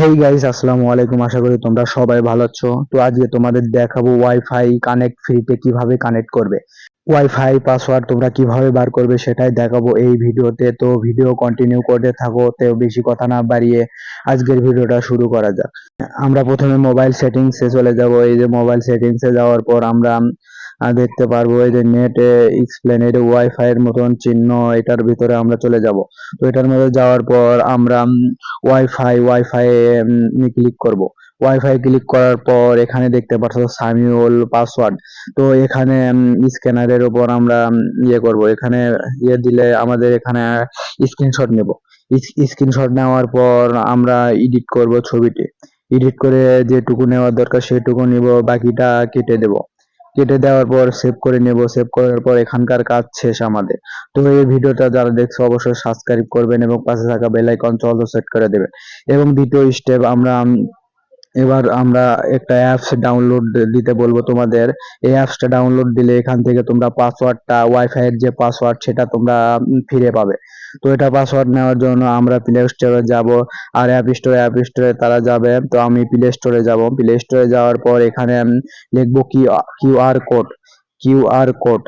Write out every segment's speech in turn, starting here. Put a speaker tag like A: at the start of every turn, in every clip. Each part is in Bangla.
A: হেই গাইস আসসালামু আলাইকুম। আশা করি তোমরা সবাই ভালো আছো। তো আজকে তোমাদের দেখাবো ওয়াইফাই কানেক্ট ফ্রিতে কীভাবে কানেক্ট করবে। ওয়াইফাই পাসওয়ার্ড তোমরা কীভাবে বার করবে সেটাই দেখাবো এই ভিডিওতে। তো ভিডিও কন্টিনিউ করতে থাকো তো বেশি কথা না বাড়িয়ে আজকের ভিডিওটা শুরু করা যাক। আমরা প্রথমে মোবাইল সেটিংসে চলে যাব। এই যে মোবাইল সেটিংসে যাওয়ার পর আমরা আহ, দেখতে পারব এই যে নেট এক্সপ্লেন এই ওয়াইফাই এর মতন চিহ্ন এটার ভিতরে আমরা চলে যাব। তো এটার মধ্যে যাওয়ার পর আমরা ওয়াইফাই ওয়াইফাই ক্লিক করব। ওয়াইফাই ক্লিক করার পর এখানে দেখতে পাচ্ছ সামিউল পাসওয়ার্ড তো এখানে স্ক্যানারের উপর আমরা ইয়ে করব। এখানে ইয়ে দিলে আমাদের এখানে স্ক্রিনশট নেব। স্ক্রিনশট নেওয়ার পর আমরা এডিট করব ছবিটি এডিট করে যেটুকু নেওয়ার দরকার সেটুকু নিব বাকিটা কেটে দেব। কেটে দেওয়ার পর সেভ করে নেব সেভ করার পর এখানকার কাজ শেষ আমাদের। তো এই ভিডিওটা যারা দেখছ অবশ্যই সাবস্ক্রাইব করবেন এবং পাশে থাকা বেল আইকন চল সেট করে দেবেন। এবং দ্বিতীয় স্টেপ আমরা এবার আমরা একটা অ্যাপস ডাউনলোড দিতে বলব তোমাদের। এই অ্যাপসটা ডাউনলোড দিলে এখান থেকে তোমরা পাসওয়ার্ডটা ওয়াইফাই এর যে পাসওয়ার্ড সেটা তোমরা ফিরে পাবে। তো এটা পাসওয়ার্ড নেওয়ার জন্য আমরা প্লে স্টোরে যাব আর অ্যাপ স্টোরে অ্যাপ স্টোরে তারা যাবে। তো আমি প্লে স্টোরে যাব। প্লে স্টোরে যাওয়ার পর এখানে লিখব কি কিউআর কোড কিউআর কোড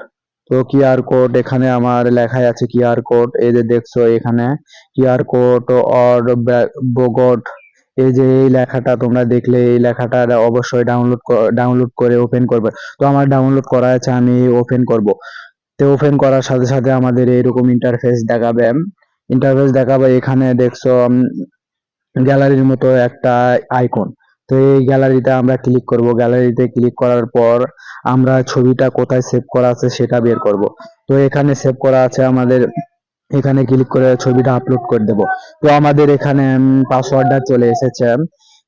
A: তো কিউআর কোড এখানে আমার লেখাই আছে কিউআর কোড এই যে দেখছ এখানে কিউআর কোড অর বগট এই যে এই লেখাটা তোমরা দেখলে, এই লেখাটা অবশ্যই ডাউনলোড ডাউনলোড করে ওপেন করবে। তো আমার ডাউনলোড করা আছে, আমি ওপেন করব। তো ওপেন করার সাথে সাথে আমাদের এরকম ইন্টারফেস দেখাবে। ইন্টারফেস দেখাবে, এখানে দেখছ গ্যালারির মতো একটা আইকন তো এই গ্যালারিতে আমরা ক্লিক করব। গ্যালারিতে ক্লিক করার পর আমরা ছবিটা কোথায় সেভ করা আছে সেটা বের করব। তো এখানে সেভ করা আছে আমাদের এখানে ক্লিক করে ছবিটা আপলোড করে দেব। তো আমাদের এখানে পাসওয়ার্ডটা চলে এসেছে।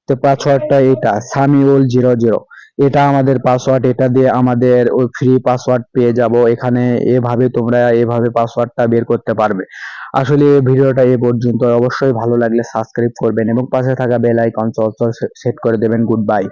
A: তো পাসওয়ার্ডটা এটা, সামিউল জিরো জিরো। এটা আমাদের পাসওয়ার্ড এটা দিয়ে আমাদের ওই ফ্রি পাসওয়ার্ড পেয়ে যাব। এখানে এভাবে তোমরা এভাবে পাসওয়ার্ডটা বের করতে পারবে। আসলে ভিডিওটা এ পর্যন্ত অবশ্যই ভালো লাগলে সাবস্ক্রাইব করবেন এবং পাশে থাকা বেল আইকন চল সেট করে দেবেন। Good bye